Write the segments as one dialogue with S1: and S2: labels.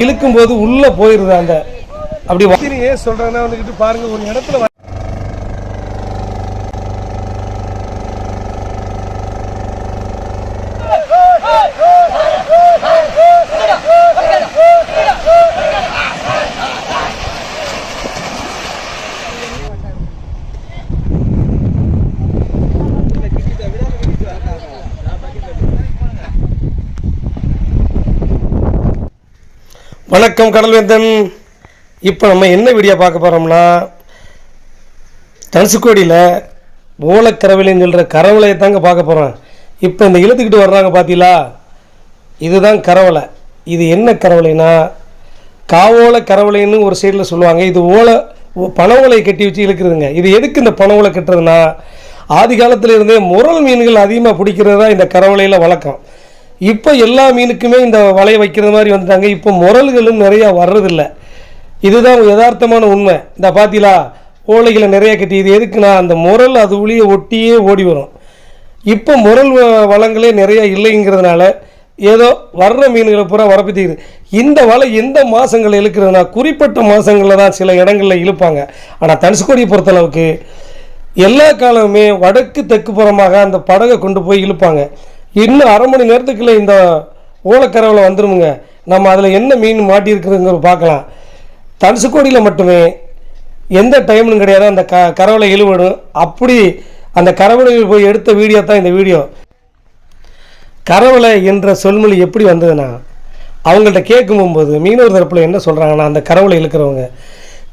S1: இழுக்கும் போது உள்ள போயிருது அந்த அப்படி வ- ஏன் சொல்றேன்னா வந்துகிட்டு பாருங்க ஒரு இடத்துல வணக்கம் கடல்வேந்தன். இப்போ நம்ம என்ன வீடியோ பார்க்க போகிறோம்னா தனுசுக்கோடியில் ஓலக்கரவலைன்னு சொல்கிற கரவலையை தாங்க பார்க்க போகிறோம் இப்போ இந்த இழுத்துக்கிட்டு வர்றாங்க பார்த்தீங்களா இதுதான் கரவலை இது என்ன கரவலைனா காவோல கரவலைன்னு ஒரு சைடில் சொல்லுவாங்க. இது ஓலை ஓ- பனை கட்டி வச்சு இழுக்கிறதுங்க. இது எதுக்கு இந்த பனவலை ஓலை கட்டுறதுனா ஆதி காலத்துல இருந்தே முரல் மீன்கள் அதிகமாக பிடிக்கிறது தான் இந்த கரவலையில் வழக்கம். இப்போ எல்லா மீனுக்குமே இந்த வலையை வைக்கிற மாதிரி வந்துட்டாங்க. இப்போ முரல்களும் நிறையா வர்றதில்ல. இதுதான் யதார்த்தமான உண்மை. இந்த பார்த்தீங்களா ஓலைகளை நிறைய கட்டி இது எதுக்குன்னா அந்த முரல் அது உளியை ஒட்டியே ஓடி வரும். இப்போ முரல் வ- வளங்களே நிறைய இல்லைங்கிறதுனால ஏதோ வர்ற மீன்களை பூரா வரப்பத்திக்குது இந்த வலை எந்த மாதங்கள் இழுக்கிறதுனா குறிப்பிட்ட மாதங்களில் தான் சில இடங்களில் இழுப்பாங்க. ஆனால் தனுசுக்கோடியை பொறுத்தளவுக்கு எல்லா காலமுமே வடக்கு தெற்கு புறமாக அந்த படகை கொண்டு போய் இழுப்பாங்க. இன்னும் அரை மணி நேரத்துக்குள்ளே இந்த ஓலக்கரவில் வந்துடுமுங்க நம்ம அதில் என்ன மீன் மாட்டியிருக்குதுங்கிற பார்க்கலாம். தனுசுக்கோடியில் மட்டுமே எந்த டைம்னு கிடையாது. அந்த க கரவலை இழுவிடும் அப்படி அந்த கரவலையில் போய் எடுத்த வீடியோ தான் இந்த வீடியோ. கரவலை என்ற சொல்மொழி எப்படி வந்ததுன்னா அவங்கள்ட்ட கேட்கும்போது மீனவர் தரப்பில் என்ன சொல்கிறாங்கன்னா அந்த கரவலை இழுக்கிறவங்க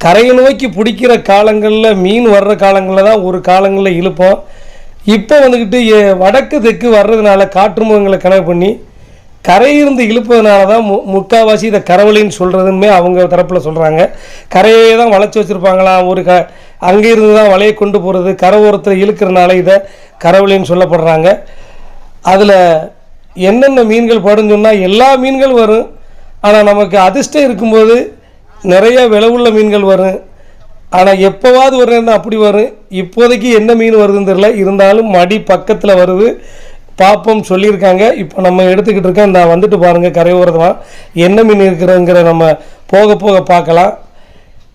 S1: கரையை நோக்கி பிடிக்கிற காலங்களில் மீன் வர்ற காலங்களில் தான் ஒரு காலங்களில் இழுப்போம். இப்போ வந்துக்கிட்டு வடக்கு தெற்கு வர்றதுனால காற்று முகங்களை கணக்கு பண்ணி கரையிருந்து இழுப்பதுனால தான் மு முக்கால்வாசி இதை கரவலைன்னு சொல்கிறதுமே அவங்க தரப்பில் சொல்கிறாங்க கரையே தான் வளைச்சி வச்சுருப்பாங்களாம் ஒரு க அங்கேருந்து தான் வலையை கொண்டு போகிறது கரை ஓரத்தில் இழுக்கிறனால இதை கரவலைன்னு சொல்லப்படுறாங்க. அதில் என்னென்ன மீன்கள் படுன்னு சொன்னால் எல்லா மீன்கள் வரும். ஆனால் நமக்கு அதிர்ஷ்டம் இருக்கும்போது நிறைய விளவுள்ள மீன்கள் வரும். ஆனால் எப்போவாது ஒரு நேரம் அப்படி வரும் இப்போதைக்கு என்ன மீன் வருதுன்னு தெரியல. இருந்தாலும் மடி பக்கத்தில் வருது. பார்ப்போம் சொல்லியிருக்காங்க. இப்போ நம்ம எடுத்துக்கிட்டு இருக்கோம் இந்த வந்துட்டு பாருங்கள் கரையோரதமாக என்ன மீன் இருக்கிறதுங்கிற நம்ம போக போக பார்க்கலாம்.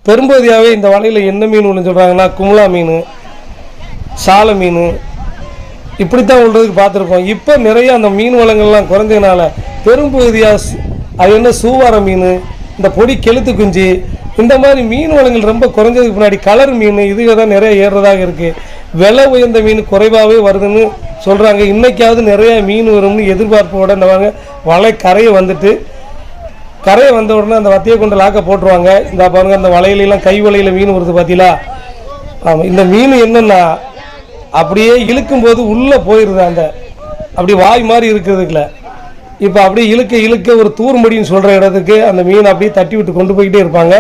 S1: பெரும்பகுதியாகவே இந்த வலையில் என்ன மீன் ஒன்று சொல்கிறாங்கன்னா குமுளா மீன் சால மீன். இப்படித்தான் உள்ளதுக்கு பார்த்துருக்கோம் இப்போ நிறைய அந்த மீன் வளங்கள்லாம் குறைஞ்சதுனால பெரும்பகுதியாக அது என்ன சூவார மீன் இந்த பொடி கெளுத்து குஞ்சு இந்த மாதிரி மீன் வளங்கள் ரொம்ப குறைஞ்சதுக்கு முன்னாடி கலர் மீன் இதுக தான் நிறைய ஏறுறதாக இருக்குது விலை உயர்ந்த மீன் குறைவாகவே வருதுன்னு சொல்கிறாங்க இன்றைக்காவது நிறையா மீன் வரும்னு எதிர்பார்ப்போட இந்த வாங்க வலை கரையை வந்துட்டு கரையை வந்த உடனே அந்த வத்தியை கொண்டு லாக்க போட்டுருவாங்க. இந்த பாருங்க அந்த வலையிலலாம் கை வலையில் மீன் வருது பார்த்தீங்களா ஆமாம் இந்த மீன் என்னென்னா அப்படியே இழுக்கும்போது உள்ளே போயிடுது அந்த அப்படி வாய் மாதிரி இருக்கிறதுக்குல இப்போ அப்படியே இழுக்க இழுக்க ஒரு தூர்மடின்னு சொல்கிற இடத்துக்கு அந்த மீன் அப்படியே தட்டி விட்டு கொண்டு போய்கிட்டே இருப்பாங்க.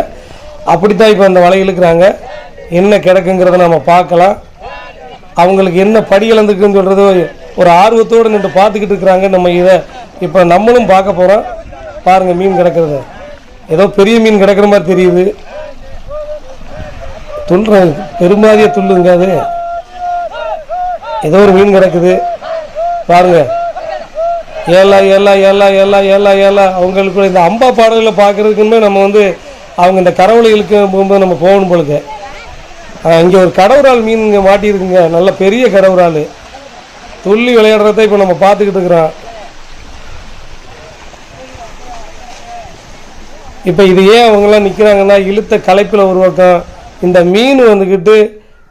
S1: அப்படித்தான் இப்போ அந்த வலை இழுக்கிறாங்க. என்ன கிடக்குங்கிறத நம்ம பார்க்கலாம். அவங்களுக்கு என்ன படி இழந்துக்குன்னு சொல்கிறது ஒரு ஆர்வத்தோடு நின்று பார்த்துக்கிட்டு இருக்கிறாங்க நம்ம இதை. இப்போ நம்மளும் பார்க்க போகிறோம் பாருங்கள் மீன் கிடக்கிறது. ஏதோ பெரிய மீன் கிடக்கிற மாதிரி தெரியுது. துள்ளுறேன் பெருமாதிய துள்ளுங்க அது. ஏதோ ஒரு மீன் கிடக்குது. பாருங்கள் ஏலா ஏலா ஏலா ஏலா ஏலா ஏலா. அவங்களுக்கு இந்த அம்பா பாடல்களை பார்க்குறதுக்குமே நம்ம வந்து அவங்க இந்த கரவலைகளுக்கு போகும்போது நம்ம போகணும் பொழுது இங்கே ஒரு கடவுரால் மீன் இங்கே மாட்டியிருக்குங்க. நல்ல பெரிய கடவுரால். துள்ளி விளையாடுறத இப்போ நம்ம பார்த்துக்கிட்டு இருக்கிறோம். இப்போ இது ஏன் அவங்களாம் நிற்கிறாங்கன்னா இழுத்த களைப்பில் உருவாக்கம் இந்த மீன் வந்துக்கிட்டு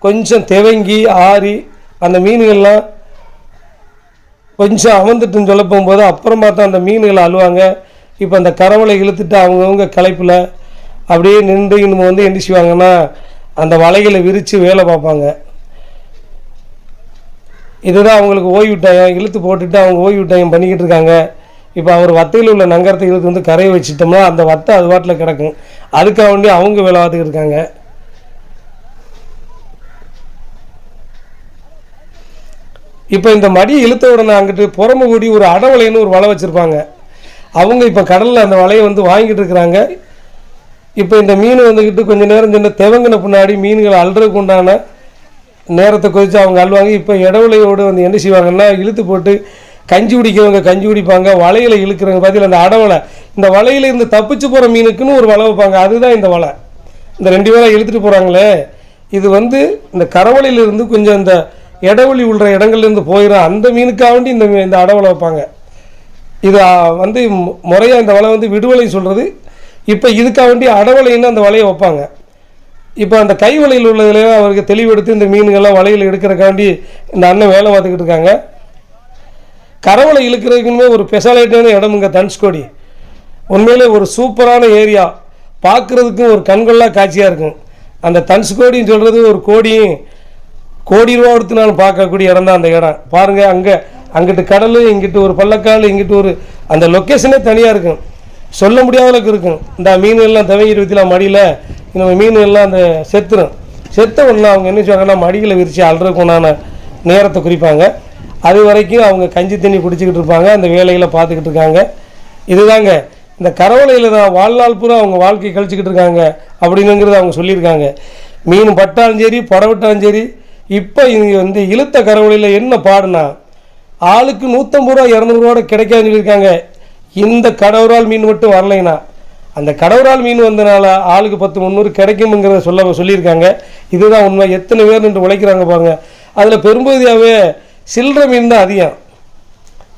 S1: கொஞ்சம் தெவங்கி ஆறி அந்த மீன்கள்லாம் கொஞ்சம் அமர்ந்துட்டுன்னு சொல்ல போகும்போது அப்புறமா தான் அந்த மீன்களை அழுவாங்க. இப்போ அந்த கரவலை இழுத்துட்டு அவங்கவுங்க கலைப்பில் அப்படியே நின்று இன்னும் வந்து என்ன செய்வாங்கன்னா அந்த வலைகளை விரித்து வேலை பார்ப்பாங்க. இதுதான் அவங்களுக்கு ஓய்வு டயம் இழுத்து போட்டுட்டு அவங்க ஓய்வு டயம் பண்ணிக்கிட்டு இருக்காங்க. இப்போ அவர் வத்தையில் உள்ள நங்கரத்தை இழுத்து வந்து கரையை வச்சுட்டோம்னா அந்த வத்தை அது வாட்டில் கிடக்கும். அதுக்காக வேண்டி அவங்க வேலை பார்த்துக்கிட்டு இருக்காங்க. இப்போ இந்த மடியை இழுத்த உடனே அங்கிட்டு புறம்பு கூடி ஒரு அடவலைன்னு ஒரு வலை வச்சுருப்பாங்க. அவங்க இப்போ கடலில் அந்த வலையை வந்து வாங்கிட்டு இருக்கிறாங்க. இப்போ இந்த மீன் வந்துக்கிட்டு கொஞ்ச நேரம் சின்ன தெவங்கின பின்னாடி மீன்களை அல்றதுக்கு உண்டான நேரத்தை கொதித்து அவங்க அழுவாங்க. இப்போ இடவலையோடு வந்து என்ன செய்வாங்கன்னா இழுத்து போட்டு கஞ்சி குடிக்கிறவங்க கஞ்சி குடிப்பாங்க வலையில் இழுக்கிறவங்க பார்த்தீங்கன்னா அந்த அடவலை. இந்த வலையில் இருந்து தப்பிச்சு போகிற மீனுக்குன்னு ஒரு வலை வைப்பாங்க. அதுதான் இந்த வலை. இந்த ரெண்டு பேரை இழுத்துட்டு போகிறாங்களே இது வந்து இந்த கரவலையிலிருந்து கொஞ்சம் இந்த இடவெளி உள்ள இடங்கள்லேருந்து போயிடும் அந்த மீனுக்காகண்டி இந்த இந்த அடவலை வைப்பாங்க. இது வந்து முறையாக இந்த வலை வந்து விடுவலை சொல்கிறது இப்போ இதுக்காக வேண்டி அடவலைன்னு அந்த வலையை வைப்பாங்க. இப்போ அந்த கை வலையில் உள்ளதில் அவருக்கு தெளிவெடுத்து இந்த மீன்கள்லாம் வலையில் எடுக்கிறக்காண்டி இந்த அண்ணன் வேலை பார்த்துக்கிட்டு இருக்காங்க. கரவலை இழுக்கிறதுக்குமே ஒரு ஸ்பெஷாலிட்டியான இடம் இங்கே தனுஷ்கோடி. உண்மையிலே ஒரு சூப்பரான ஏரியா. பார்க்குறதுக்கும் ஒரு கண்கொள்ளா காட்சியாக இருக்கும். அந்த தனுஷ்கோடின்னு சொல்கிறது ஒரு கோடியும் கோடி ரூபா கொடுத்து நான் பார்க்கக்கூடிய இடம் தான் அந்த இடம். பாருங்கள் அங்கே அங்கிட்டு கடல் இங்கிட்டு ஒரு பள்ளக்கால் இங்கிட்டு ஒரு அந்த லொக்கேஷனே தனியாக இருக்கும். சொல்ல முடியாத அளவுக்கு இருக்கும். இந்த மீன் எல்லாம் தவங்கிட்டு வச்சுலாம் மடியில் இந்த மீன் எல்லாம் அந்த செத்துரும். செத்த உடனே அவங்க என்ன செய்வாங்கன்னா மடிகளை விரித்து அல்றதுக்கு உண்டான நேரத்தை குறிப்பாங்க. அது வரைக்கும் அவங்க கஞ்சி தண்ணி குடிச்சிக்கிட்டு இருப்பாங்க. அந்த வேலைகளை பார்த்துக்கிட்டு இருக்காங்க. இதுதாங்க. இந்த கரவலையில் தான் வாழ்நாள் பூரா அவங்க வாழ்க்கையை கழிச்சிக்கிட்டு இருக்காங்க அப்படின்னுங்கிறத அவங்க சொல்லியிருக்காங்க. மீன் பட்டாலும் சரி புடவிட்டாலும் சரி இப்போ இங்கே வந்து இழுத்த கரவலையில் என்ன பாடுனா ஆளுக்கு நூற்றம்பது ரூபா இரநூறுவோட கிடைக்காதுன்னு சொல்லியிருக்காங்க. இந்த கடவுரால் மீன் மட்டும் வரலைன்னா அந்த கடவுரால் மீன் வந்தனால ஆளுக்கு பத்து முந்நூறு கிடைக்குமுங்கிறத சொல்ல சொல்லியிருக்காங்க. இதுதான் உண்மை. எத்தனை பேர் நின்று உழைக்கிறாங்க பாருங்க. அதில் பெரும்பகுதியாகவே சில்லறை மீன் தான் அதிகம்.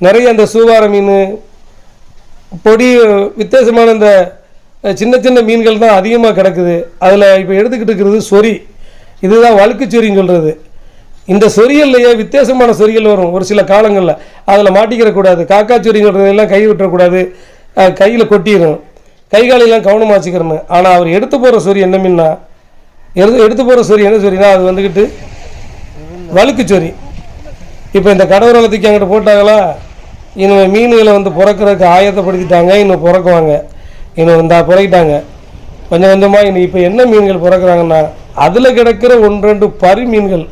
S1: நிறைய அந்த சூவார மீன் பொடி வித்தியாசமான இந்த சின்ன சின்ன மீன்கள் தான் அதிகமாக கிடக்குது. அதில் இப்போ எடுத்துக்கிட்டு இருக்கிறது சொறி. இதுதான் வழுக்கு சொறின்னு சொல்கிறது இந்த சொரியல்லையே வித்தியாசமான சொரியல் வரும். ஒரு சில காலங்களில். அதில் மாட்டிக்கிற கூடாது. காக்கா சொறிங்கிறதெல்லாம் கை விட்டுறக்கூடாது கையில் கொட்டிடும் கை காலையெல்லாம் கவனமாக வச்சுக்கிறணும் ஆனால் அவர் எடுத்து போகிற சொறி என்ன மீன்னா? எடுத்து எடுத்து போகிற சொறி என்ன சொறினா அது வந்துக்கிட்டு வழுக்கு சொறி. இப்போ இந்த கடவுரலத்துக்கு தூக்கி அங்கிட்டு போட்டாங்களா? இன்னும் மீன்களை வந்து பிறக்கிறதுக்கு ஆயத்தப்படுத்திட்டாங்க. இன்னும் பிறக்குவாங்க. இன்னும் இந்த பிறக்கிட்டாங்க. கொஞ்சம் கொஞ்சமாக இன்னும் இப்போ என்ன மீன்கள் பிறக்கிறாங்கன்னா அதில் கிடக்கிற ஒன்று ரெண்டு பரி மீன்கள்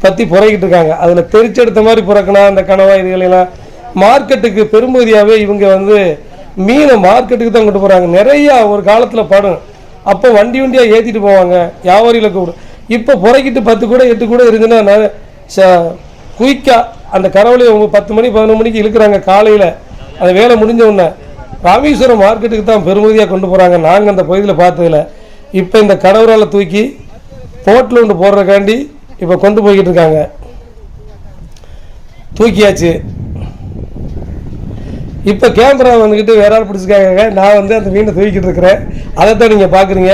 S1: பற்றி புறக்கிட்டு இருக்காங்க. அதில் தெரிச்செடுத்த மாதிரி பிறக்கணும் அந்த கனவா இதுகளெல்லாம் மார்க்கெட்டுக்கு பெரும்பகுதியாகவே இவங்க வந்து மீனை மார்க்கெட்டுக்கு தான் கொண்டு போகிறாங்க நிறையா ஒரு காலத்தில் படும். அப்போ வண்டி வண்டியாக ஏற்றிட்டு போவாங்க. வியாபாரிகளை கூட இப்போ புறக்கிட்டு பத்து கூட எட்டு கூட இருந்துன்னா நான் ச- அந்த கரவலை அவங்க பத்து மணி பதினொன்று மணிக்கு இழுக்கிறாங்க காலையில். அந்த வேலை முடிஞ்ச உடனே ராமேஸ்வரம் மார்க்கெட்டுக்கு தான் பெருமதியாக கொண்டு போகிறாங்க நாங்கள் அந்த பகுதியில் பார்த்ததில்ல இப்போ இந்த கடவுரால தூக்கி போட்டில் ஒன்று போடுறக்காண்டி இப்போ கொண்டு போய்கிட்டு இருக்காங்க தூக்கியாச்சு. இப்போ கேமரா வந்துக்கிட்டு வேற ஆள் பிடிச்சிருக்காங்க. நான் வந்து அந்த மீனை தூக்கிட்டு இருக்கிறேன் அதைத்தான் நீங்கள் பார்க்குறீங்க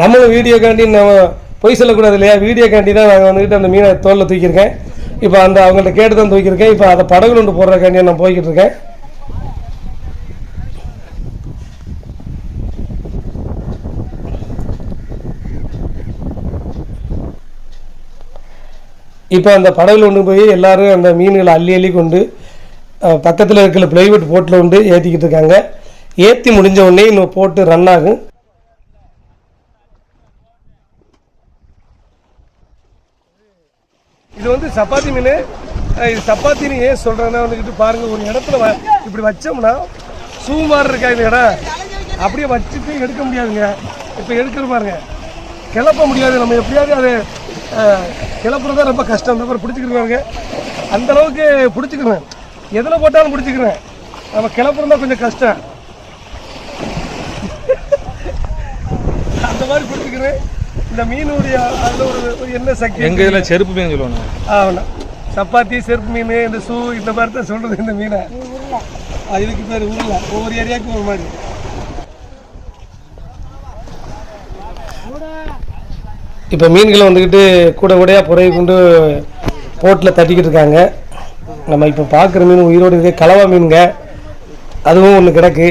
S1: நம்மளும் வீடியோக்காண்டி நம்ம பொய் சொல்லக்கூடாது இல்லையா? வீடியோக்காண்டி தான் நாங்கள் வந்துக்கிட்டு அந்த மீனை தோலில் தூக்கியிருக்கேன். இப்போ அந்த அவங்கள்ட்ட கேட்டு தான் தூக்கியிருக்கேன். இப்போ அதை படகுல ஒன்று போடுறக்காண்டி நான் போய்கிட்டு இருக்கேன் இப்போ அந்த படகுல கொண்டு போய் எல்லாரும் அந்த மீன்களை அள்ளி அள்ளி கொண்டு பக்கத்தில் இருக்கிற பிளைவுட் போட்டில் கொண்டு ஏற்றிக்கிட்டு இருக்காங்க. ஏற்றி முடிஞ்ச உடனே இன்னும் போட்டு ரன் ஆகும். இது வந்து சப்பாத்தி மீன். இது சப்பாத்தின்னு ஏன் சொல்கிறேன்னா வந்துக்கிட்டு பாருங்கள் ஒரு இடத்துல வ- இப்படி வச்சோம்னா சூ மாதிரி இருக்கா இந்த இடம் அப்படியே வச்சுட்டு எடுக்க முடியாதுங்க. இப்போ எடுக்கிற பாருங்க. கிளப்ப முடியாது. நம்ம எப்படியாவது அது கிளப்புறது ரொம்ப கஷ்டம். இந்த மாதிரி பிடிச்சிக்கிட்டு பாருங்க அந்த அளவுக்கு பிடிச்சிக்கிறேன் எதில் போட்டாலும் பிடிச்சிக்கிறேன் நம்ம கிளப்புறது கொஞ்சம் கஷ்டம். அந்த மாதிரி பிடிச்சிக்கிறேன் இந்த மீனுடைய அதில் ஒரு என்ன சக்தி
S2: எங்க இதுல செருப்பு மீன் சொல்லுவாங்க
S1: ஆகணும் சப்பாத்தி செருப்பு மீன் இந்த ஷூ இந்த மாதிரி தான் சொல்கிறது இந்த மீனை. ஆ, இதுக்கு பேர் உருளை ஒவ்வொரு ஏரியாவுக்கும் ஒரு மாதிரி. இப்போ மீன்களை வந்துக்கிட்டு கூட கூடையாக புறையை கொண்டு போட்டில் தட்டிக்கிட்டு இருக்காங்க. நம்ம இப்போ பார்க்குற மீன் உயிரோடு இருக்க. கலவா மீனுங்க. அதுவும் ஒன்று கிடக்கு.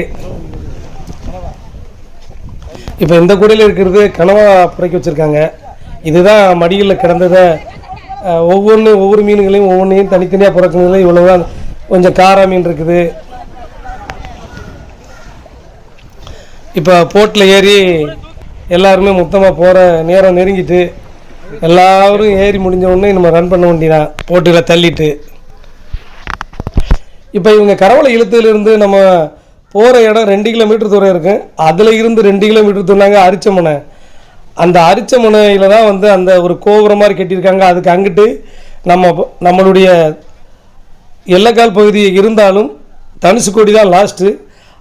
S1: இப்போ இந்த கூடையில் இருக்கிறது கனவா புறைக்கி வச்சுருக்காங்க. இதுதான் மடியில் கிடந்ததை ஒவ்வொன்று ஒவ்வொரு மீன்களையும் ஒவ்வொன்றையும் தனித்தனியாக பிறக்குறதுல இவ்வளோ தான். கொஞ்சம் காரா மீன் இருக்குது. இப்போ போட்டில் ஏறி எல்லாருமே மொத்தமாக போகிற நேரம் நெருங்கிட்டு எல்லாரும் ஏறி முடிஞ்ச உடனே நம்ம ரன் பண்ண வேண்டியதான் போட்டியில் தள்ளிட்டு. இப்போ இவங்க கரவலை இழுத்துலேருந்து நம்ம போகிற இடம் ரெண்டு கிலோமீட்டர் தூரம் இருக்கும் அதில் இருந்து ரெண்டு கிலோமீட்டர் தூரம்னாங்க அரிச்சமனை. அந்த அரிச்சமனையில் தான் வந்து அந்த ஒரு கோபுரம் மாதிரி கட்டியிருக்காங்க. அதுக்கு அங்கிட்டு நம்ம நம்மளுடைய எல்லக்கால் பகுதி இருந்தாலும் தனுசுக்கோடி தான் லாஸ்ட்டு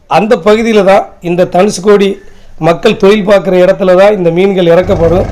S1: அந்த பகுதியில் தான் இந்த தனுசுக்கோடி மக்கள் தொழில் பார்க்குற இடத்துல தான் இந்த மீன்கள் இறக்கப்படும்.